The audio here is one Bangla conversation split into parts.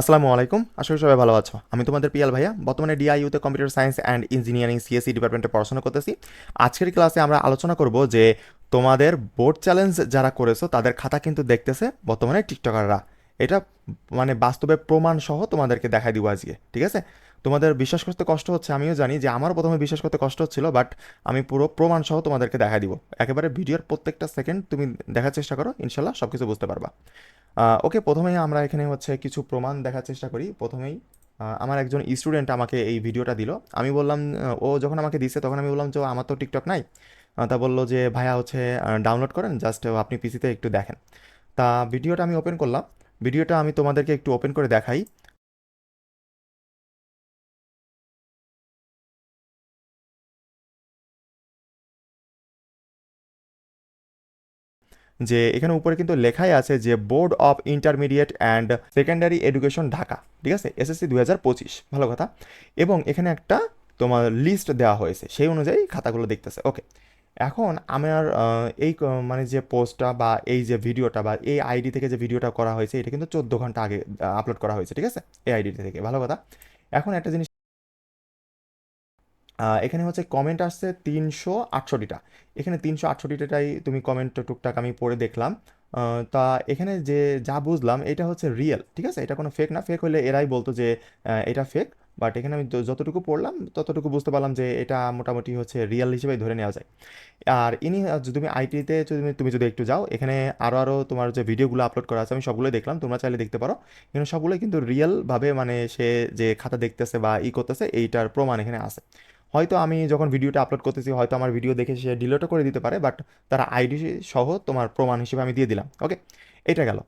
আসসালামু আলাইকুম। করি সবাই ভালো আছো। আমি তোমাদের পিয়াল ভাইয়া। বর্তমানে ডিআইইউতে computer science and engineering CSC ডিপার্টমেন্টে পড়াশোনা করতেছি। আজকের ক্লাসে আমরা আলোচনা করব যে তোমাদের বোর্ড চ্যালেঞ্জ যারা করেছ, তাদের খাতা কিন্তু দেখতেছে বর্তমানে টিকটকাররা। এটা মানে বাস্তবে প্রমাণ সহ তোমাদেরকে দেখাই দিব আজকে, ঠিক আছে? তোমাদের বিশ্বাস করতে কষ্ট হচ্ছে, আমিও জানি যে আমারও প্রথমে বিশ্বাস করতে কষ্ট হচ্ছিল, বাট আমি পুরো প্রমাণ সহ তোমাদেরকে দেখাই দিব। একেবারে ভিডিওর প্রত্যেকটা সেকেন্ড তুমি দেখার চেষ্টা করো, ইনশাল্লাহ সব কিছু বুঝতে পারবা। ওকে প্রথমেই আমরা এখানে হচ্ছে কিছু প্রমাণ দেখার চেষ্টা করি। প্রথমেই আমার একজন স্টুডেন্ট আমাকে এই ভিডিওটা দিল। আমি বললাম ও যখন আমাকে দিছে তখন আমি বললাম যে আমার তো টিকটক নাই। তা বলল যে, ভাইয়া হচ্ছে ডাউনলোড করেন জাস্ট আপনি পিসিতে একটু দেখেন। তা ভিডিওটা আমি ওপেন করলাম। ভিডিওটা আমি তোমাদেরকে একটু ওপেন করে দেখাই। যে এখানে উপরে কিন্তু লেখাই আছে যে board of intermediate and secondary education Dhaka, ঠিক আছে? এসএসসি দুই হাজার পঁচিশ, ভালো কথা। এবং এখানে একটা তোমার লিস্ট দেওয়া হয়েছে, সেই অনুযায়ী খাতাগুলো দেখতেছে। ওকে এখন আমার এই মানে যে পোস্টটা বা এই যে ভিডিওটা বা এই আইডি থেকে যে ভিডিওটা করা হয়েছে, এটা কিন্তু চোদ্দ ঘণ্টা আগে আপলোড করা হয়েছে, ঠিক আছে? এই আইডি থেকে, ভালো কথা। এখন একটা জিনিস এখানে হচ্ছে কমেন্ট আসছে তিনশো আটষট্টিটা। এখানে তিনশো আটষট্টিটাই তুমি কমেন্ট টুকটাক আমি পড়ে দেখলাম। তা এখানে যে যা বুঝলাম, এটা হচ্ছে রিয়েল ঠিক আছে? এটা কোনো ফেক না। ফেক হলে এরাই বলতো যে এটা ফেক বাট এখানে আমি যতটুকু পড়লাম, ততটুকু বুঝতে পারলাম যে এটা মোটামুটি হচ্ছে রিয়েল হিসেবে ধরে নেওয়া যায়। আর ইনি যদি তুমি আইটিতে যদি তুমি যদি একটু যাও, এখানে আরও আরও তোমার যে ভিডিওগুলো আপলোড করা আছে, আমি সবগুলোই দেখলাম। তোমরা চাইলে দেখতে পারো। এখানে সবগুলোই কিন্তু রিয়েলভাবে মানে সে যে খাতা দেখতেছে বা ই করতেছে, এইটার প্রমাণ এখানে আছে। হয়তো আমি যখন ভিডিওটা আপলোড করতেছি হয়তো আমার ভিডিও দেখে সে ডিলিটও করে দিতে পারে বাট তার আইডি সহ তোমার প্রমাণ হিসেবে আমি দিয়ে দিলাম ওকে এটা গেল।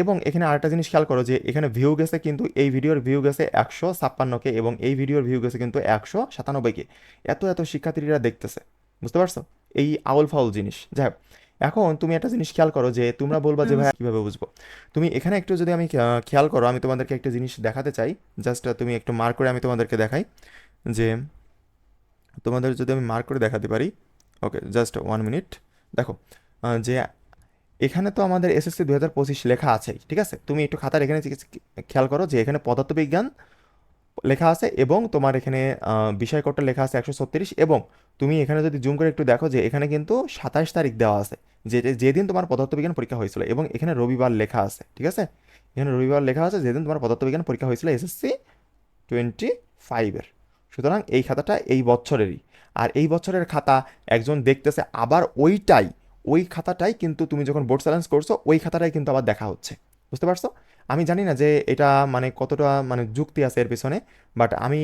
এবং এখানে আরেকটা জিনিস খেয়াল করো যে এখানে ভিউ গেছে কিন্তু এই ভিডিওর ভিউ গেছে একশো ছাপ্পান্নকে এবং এই ভিডিওর ভিউ গেছে কিন্তু একশো সাতানব্বইকে এত এত শিক্ষার্থীরা দেখতেছে বুঝতে পারছ? এই আউল ফাউল জিনিস যাই হোক, এখন তুমি একটা জিনিস খেয়াল করো যে তোমরা বলবা যে ভাই কীভাবে বুঝব? তুমি এখানে একটু যদি আমি খেয়াল করো আমি তোমাদেরকে একটা জিনিস দেখাতে চাই জাস্ট তুমি একটু মার্ক করে আমি তোমাদেরকে দেখাই যে তোমাদের যদি আমি মার্ক করে দেখাতে পারি ওকে জাস্ট ওয়ান মিনিট দেখো যে এখানে তো আমাদের এসএসসি দু হাজার পঁচিশ লেখা আছেই, ঠিক আছে? তুমি একটু খাতার এখানে খেয়াল করো যে এখানে পদার্থবিজ্ঞান লেখা আছে এবং তোমার এখানে বিষয় লেখা আছে একশো ছত্রিশ এবং তুমি এখানে যদি জুম করে একটু দেখো যে এখানে কিন্তু সাতাশ তারিখ দেওয়া আছে, যে যেদিন তোমার পদার্থবিজ্ঞান পরীক্ষা হয়েছিল এবং এখানে রবিবার লেখা আছে, ঠিক আছে? এখানে রবিবার লেখা আছে যেদিন তোমার পদার্থবিজ্ঞান পরীক্ষা হয়েছিল এসএসসি টোয়েন্টি ফাইভের সুতরাং এই খাতাটা এই বছরেরই। আর এই বছরের খাতা একজন দেখতেছে, আবার ওইটাই, ওই খাতাটাই কিন্তু তুমি যখন বোর্ড চ্যালেঞ্জ করছ, ওই খাতাটাই কিন্তু আবার দেখা হচ্ছে। বুঝতে পারছ? আমি জানি না যে এটা মানে কতটা মানে যুক্তি আছে এর পেছনে বাট আমি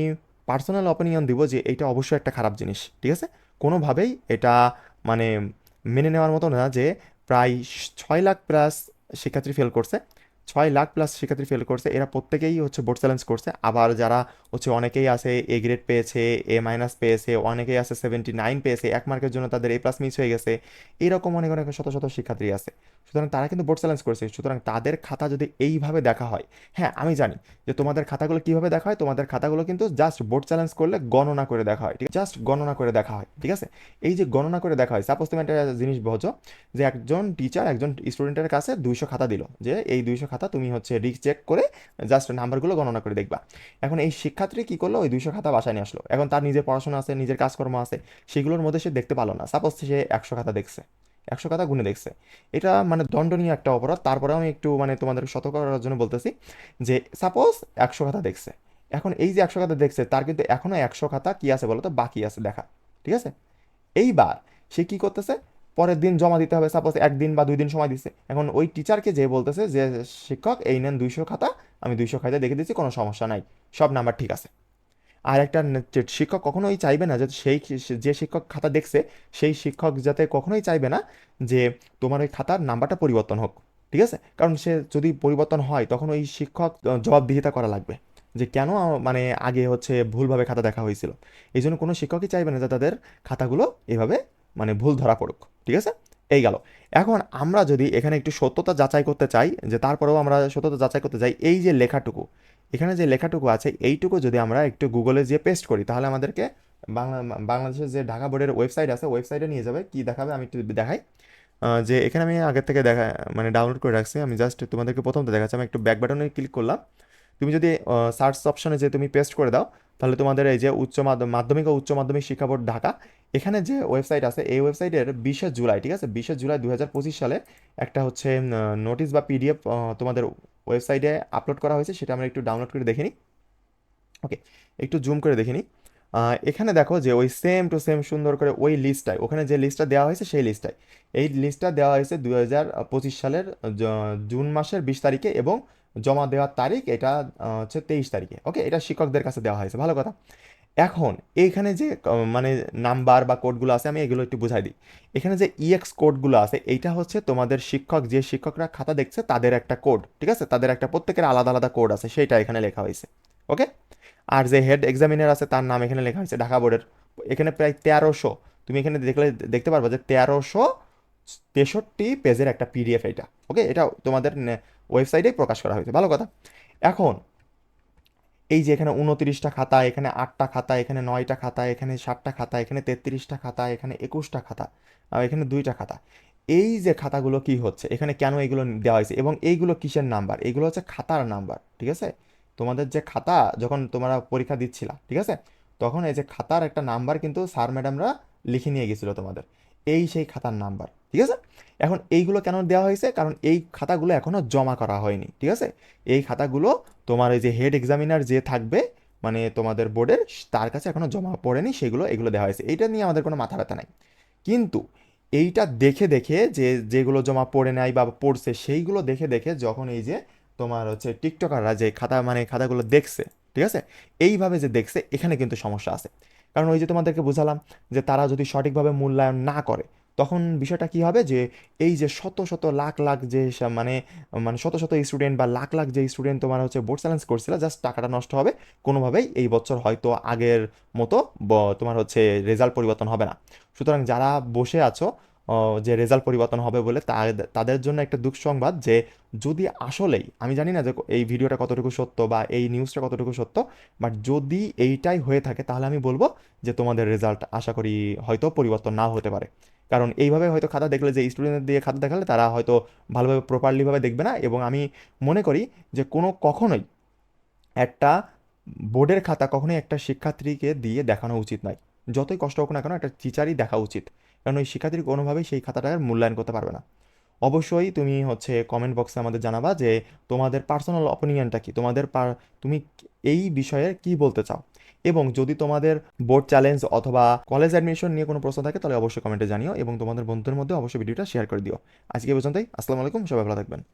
পার্সোনাল অপিনিয়ন দিব যে এটা অবশ্যই একটা খারাপ জিনিস, ঠিক আছে? কোনোভাবেই এটা মানে মেনে নেওয়ার মতো না যে প্রায় ছয় লাখ প্লাস শিক্ষার্থী ফেল করছে। ছয় লাখ প্লাস শিক্ষার্থী ফেল করছে। এরা প্রত্যেকেই হচ্ছে বোর্ড চ্যালেঞ্জ করছে। আবার যারা হচ্ছে অনেকেই আছে এ গ্রেড পেয়েছে এ মাইনাস পেয়েছে, অনেকেই আছে সেভেন্টি নাইন পেয়েছে, এক মার্কের জন্য তাদের এ প্লাস মিস হয়ে গেছে। এরকম অনেক অনেক শত শত শিক্ষার্থী আছে। সুতরাং তারা কিন্তু বোর্ড চ্যালেঞ্জ করছে। সুতরাং তাদের খাতা যদি এইভাবে দেখা হয় হ্যাঁ আমি জানি যে তোমাদের খাতাগুলো কীভাবে দেখা হয়, তোমাদের খাতাগুলো কিন্তু জাস্ট বোর্ড চ্যালেঞ্জ করলে গণনা করে দেখা হয়, ঠিক জাস্ট গণনা করে দেখা হয়, ঠিক আছে? এই যে গণনা করে দেখা হয় সাপোজ তুমি একটা জিনিস বোঝো যে একজন টিচার একজন স্টুডেন্টের কাছে দুইশো খাতা দিল, যে এই দুইশো খাতা তুমি হচ্ছে রিচেক করে জাস্ট নাম্বারগুলো গণনা করে দেখবা। এখন এই শিক্ষার্থী কি করল? ওই দুইশো খাতা বাসায় নিয়ে আসলো। এখন তার নিজের পড়াশোনা আছে, নিজের কাজকর্ম আছে, সেগুলোর মধ্যে সে দেখতে পারল না। সাপোজ সে একশো খাতা দেখছে, একশো খাতা গুনে দেখছে। এটা মানে দণ্ডনীয় একটা অপরাধ। তারপরে আমি একটু মানে তোমাদের সতর্ক করার জন্য বলতেছি যে সাপোজ একশো খাতা দেখছে। এখন এই যে একশো খাতা দেখছে, তার কিন্তু এখনও একশো খাতা কি আছে বলো তো বাকি আছে দেখা। ঠিক আছে? এইবার সে কি করতেছে? পরের দিন জমা দিতে হবে। সাপোজ একদিন বা দুই দিন সময় দিচ্ছে এখন ওই টিচারকে যে বলতেছে যে, শিক্ষক, এই নেন দুইশো খাতা। আমি দুইশো খাতা দেখে দিচ্ছি, কোনো সমস্যা নাই। সব নাম্বার ঠিক আছে। আর একটা শিক্ষক কখনোই চাইবে না যে, সেই যে শিক্ষক খাতা দেখছে, সেই শিক্ষক যাতে কখনোই চাইবে না যে, তোমার ওই খাতার নাম্বারটা পরিবর্তন হোক। ঠিক আছে? কারণ সে যদি পরিবর্তন হয়, তখন ওই শিক্ষক জবাবদিহিতা করা লাগবে। যে কেন মানে আগে হচ্ছে ভুলভাবে খাতা দেখা হয়েছিল? এই জন্য কোনো শিক্ষকই চাইবে না যে, তাদের খাতাগুলো এভাবে মানে ভুল ধরা পড়ুক। ঠিক আছে? এই গেল। এখন আমরা যদি এখানে একটু সত্যতা যাচাই করতে চাই, যে তারপরেও আমরা সত্যতা যাচাই করতে চাই, এই যে লেখাটুকু, এখানে যে লেখাটুকু আছে, এইটুকু যদি আমরা একটু গুগলে যে পেস্ট করি, তাহলে আমাদেরকে বাংলা, বাংলাদেশের যে ঢাকা বোর্ডের ওয়েবসাইট আছে ওয়েবসাইটে নিয়ে যাবে, কি দেখাবে আমি একটু দেখাই। যে এখানে আমি আগের থেকে দেখা মানে ডাউনলোড করে রাখছি, আমি জাস্ট তোমাদেরকে প্রথমটা দেখাচ্ছি, আমি একটু ব্যাক বাটনে ক্লিক করলাম। তুমি যদি সার্চ অপশনে যে তুমি পেস্ট করে দাও তাহলে তোমাদের এই যে উচ্চ মাধ্য- মাধ্যমিক ও উচ্চ মাধ্যমিক শিক্ষা বোর্ড ঢাকা, এখানে যে ওয়েবসাইট আছে, এই ওয়েবসাইটের বিশে জুলাই, ঠিক আছে? বিশে জুলাই দু হাজার পঁচিশ সালে একটা হচ্ছে নোটিশ বা পিডিএফ তোমাদের ওয়েবসাইটে আপলোড করা হয়েছে, সেটা আমরা একটু ডাউনলোড করে দেখে নিই। ওকে একটু জুম করে দেখে নিই। এখানে দেখো যে ওই সেম টু সেম সুন্দর করে ওই লিস্টটায় ওখানে যে লিস্টটা দেওয়া হয়েছে সেই লিস্টটায় এই লিস্টটা দেওয়া হয়েছে পঁচিশ সালের জুন মাসের বিশ তারিখে এবং জমা দেওয়ার তারিখ এটা হচ্ছে তেইশ তারিখে। ওকে এটা শিক্ষকদের কাছে দেওয়া হয়েছে, ভালো কথা। এখন এইখানে যে মানে নাম্বার বা কোডগুলো আছে, আমি এগুলো একটু বুঝাই দিই। এখানে যে ইএক্স কোডগুলো আছে, এইটা হচ্ছে তোমাদের শিক্ষক, যে শিক্ষকরা খাতা দেখছে, তাদের একটা কোড, ঠিক আছে? তাদের একটা প্রত্যেকের আলাদা আলাদা কোড আছে, সেইটা এখানে লেখা হয়েছে। ওকে আর যে হেড এক্সামিনার আছে, তার নাম এখানে লেখা হয়েছে ঢাকা বোর্ডের। এখানে প্রায় তেরোশো, তুমি এখানে দেখলে দেখতে পারবে যে তেরোশো তেষট্টি পেজের একটা পিডিএফ এটা ওকে এটা তোমাদের ওয়েবসাইটেই প্রকাশ করা হয়েছে, ভালো কথা। এখন, এই যে এখানে উনত্রিশটা খাতা, এখানে আটটা খাতা, এখানে নয়টা খাতা, এখানে সাতটা খাতা, এখানে তেত্রিশটা খাতা, এখানে একুশটা খাতা আর এখানে দুইটা খাতা। এই যে খাতাগুলো কি হচ্ছে, এখানে কেন এগুলো দেওয়া হয়েছে এবং এইগুলো কিসের নাম্বার? এইগুলো হচ্ছে খাতার নাম্বার, ঠিক আছে? তোমাদের যে খাতা যখন তোমরা পরীক্ষা দিচ্ছিলা, ঠিক আছে? তখন এই যে খাতার একটা নাম্বার কিন্তু স্যার ম্যাডামরা লিখে নিয়ে গেছিল তোমাদের। এই সেই খাতার নাম্বার, ঠিক আছে? এখন এইগুলো কেন দেওয়া হয়েছে? কারণ এই খাতাগুলো এখনও জমা করা হয়নি, ঠিক আছে? এই খাতাগুলো তোমার এই যে হেড এক্সামিনার যে থাকবে মানে তোমাদের বোর্ডের, তার কাছে এখনও জমা পড়েনি, সেগুলো, এগুলো দেওয়া হয়েছে। এইটা নিয়ে আমাদের কোনো মাথা ব্যথা নাই। কিন্তু এইটা দেখে দেখে যে যেগুলো জমা পড়ে নেয় বা পড়ছে, সেইগুলো দেখে দেখে যখন এই যে তোমার হচ্ছে টিকটকাররা যে খাতা মানে খাতাগুলো দেখছে, ঠিক আছে? এইভাবে যে দেখছে, এখানে কিন্তু সমস্যা আছে। কারণ ওই যে তোমাদেরকে বুঝালাম যে তারা যদি সঠিকভাবে মূল্যায়ন না করে, তখন বিষয়টা কি হবে? যে এই যে শত শত লাখ লাখ যে মানে মানে শত শত স্টুডেন্ট বা লাখ লাখ যে স্টুডেন্ট তোমার হচ্ছে বোর্ড চ্যালেঞ্জ করছিল জাস্ট টাকাটা নষ্ট হবে। কোনোভাবেই এই বছর হয়তো আগের মতো তোমার হচ্ছে রেজাল্ট পরিবর্তন হবে না। সুতরাং যারা বসে আছো যে রেজাল্ট পরিবর্তন হবে বলে তাদের জন্য একটা দুঃসংবাদ যে যদি আসলেই, আমি জানি না যে এই ভিডিওটা কতটুকু সত্য বা এই নিউজটা কতটুকু সত্য বাট যদি এইটাই হয়ে থাকে তাহলে আমি বলব যে তোমাদের রেজাল্ট আশা করি হয়তো পরিবর্তন নাও হতে পারে। কারণ এইভাবে হয়তো খাতা দেখলে, যে স্টুডেন্টদের দিয়ে খাতা দেখালে তারা হয়তো ভালোভাবে প্রপারলিভাবে দেখবে না এবং আমি মনে করি যে কোনো কখনোই একটা বোর্ডের খাতা কখনোই একটা শিক্ষার্থীকে দিয়ে দেখানো উচিত নয়। যতই কষ্ট হোক না কেন একটা টিচারই দেখা উচিত। কারণ ওই শিক্ষার্থী কোনোভাবেই সেই খাতাটার মূল্যায়ন করতে পারবে না। অবশ্যই তুমি হচ্ছে কমেন্ট বক্সে আমাদের জানাবা যে তোমাদের পার্সোনাল অপিনিয়নটা কি? তোমাদের তুমি এই বিষয়ে কি বলতে চাও? এবং যদি তোমাদের বোর্ড চ্যালেঞ্জ অথবা কলেজ অ্যাডমিশন নিয়ে কোনো প্রশ্ন থাকে তাহলে অবশ্যই কমেন্টে জানিও এবং তোমাদের বন্ধুদের মধ্যে অবশ্যই ভিডিওটা শেয়ার করে দিও। আজকে পর্যন্তই। আসসালামু আলাইকুম। সবাই ভালো থাকবেন।